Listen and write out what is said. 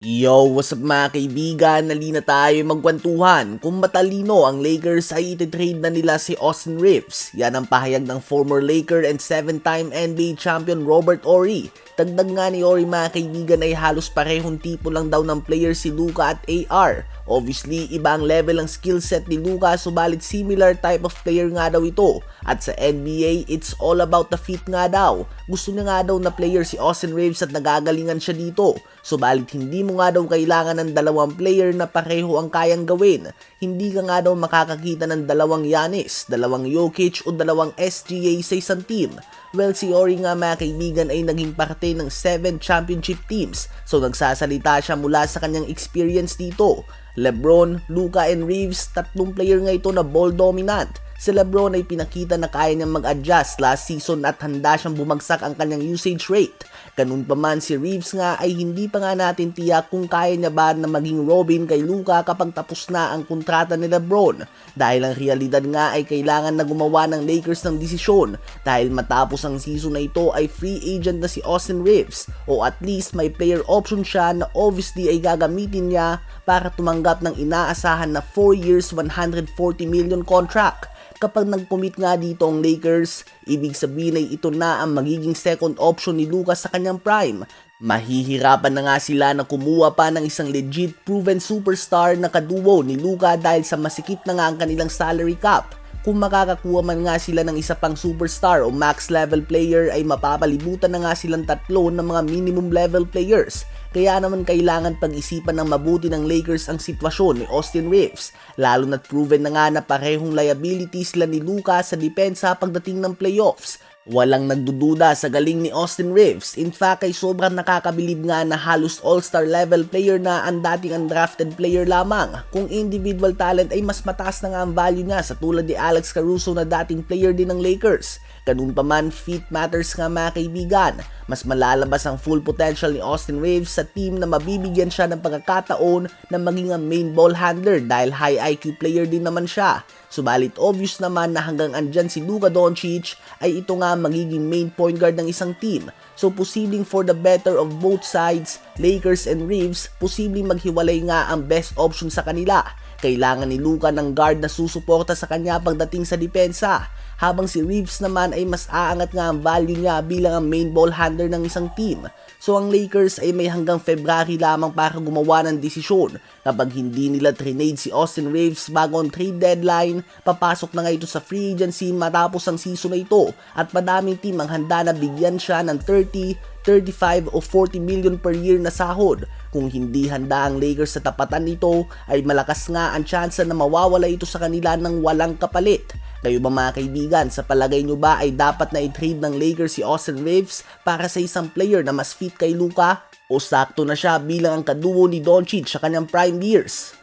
Yo, what's up mga kaibigan? Nalina tayo magkwentuhan. Kung matalino ang Lakers ay ititrade na nila si Austin Reeves. Yan ang pahayag ng former Laker and 7-time NBA champion Robert Ory. Dagdag nga ni Ory mga kaibigan ay halos parehong tipo lang daw ng player si Luka at AR. Obviously, iba ang level ng skill set ni Luka subalit similar type of player nga daw ito. At sa NBA, it's all about the fit nga daw. Gusto niya nga daw na player si Austin Reeves at nagagalingan siya dito. Subalit hindi mo nga daw kailangan ng dalawang player na pareho ang kayang gawin. Hindi ka nga daw makakakita ng dalawang Yanis, dalawang Jokic o dalawang SGA sa isang team. Well, si Ori nga mga kaibigan ay naging parte ng 7 championship teams. So nagsasalita siya mula sa kanyang experience dito. Lebron, Luka and Reeves, tatlong player nga ito na ball dominant. Si Lebron ay pinakita na kaya niyang mag-adjust last season at handa siyang bumagsak ang kanyang usage rate. Ganun pa man si Reeves nga ay hindi pa nga natin tiyak kung kaya niya ba na maging Robin kay Luka kapag tapos na ang kontrata ni Lebron. Dahil ang realidad nga ay kailangan na gumawa ng Lakers ng desisyon dahil matapos ang season na ito ay free agent na si Austin Reeves o at least may player option siya na obviously ay gagamitin niya para tumanggap ng inaasahan na 4 years 140 million contract kapag nag-commit nga dito ang Lakers, ibig sabihin ay ito na ang magiging second option ni Lucas sa kanyang prime. Mahihirapan na nga sila na kumuha pa ng isang legit proven superstar na kaduo ni Luka dahil sa masikip na nga ang kanilang salary cap. Kung makakakuha man nga sila ng isa pang superstar o max level player ay mapapalibutan na nga silang tatlo ng mga minimum level players. Kaya naman kailangan pag-isipan ng mabuti ng Lakers ang sitwasyon ni Austin Reeves. Lalo na't proven na nga na parehong liabilities sila ni Luka sa depensa pagdating ng playoffs. Walang nagdududa sa galing ni Austin Reeves. In fact, ay sobrang nakakabilib nga na halos all-star level player na ang dating undrafted player lamang. Kung individual talent ay mas mataas na nga ang value niya sa tulad ni Alex Caruso na dating player din ng Lakers. Ganun pa man, fit matters nga mga kaibigan. Mas malalabas ang full potential ni Austin Reeves sa team na mabibigyan siya ng pagkakataon na maging ang main ball handler dahil high IQ player din naman siya. Subalit obvious naman na hanggang andyan si Luka Doncic ay ito nga magiging main point guard ng isang team. So posibleng for the better of both sides, Lakers and Reeves, posibleng maghiwalay nga ang best option sa kanila. Kailangan ni Luka ng guard na susuporta sa kanya pagdating sa depensa habang si Reeves naman ay mas aangat nga ang value niya bilang ang main ball handler ng isang team. So ang Lakers ay may hanggang February lamang para gumawa ng desisyon. Kapag hindi nila trinade si Austin Reeves bago ang trade deadline, papasok na nga ito sa free agency matapos ang season na ito at madaming team ang handa na bigyan siya ng 30, 35 o 40 million per year na sahod. Kung hindi handa ang Lakers sa tapatan nito, ay malakas nga ang tsansa na mawawala ito sa kanila ng walang kapalit. Kayo ba mga kaibigan, sa palagay nyo ba ay dapat na i-trade ng Lakers si Austin Reeves para sa isang player na mas fit kay Luka? O sakto na siya bilang ang kaduo ni Doncic sa kanyang prime years?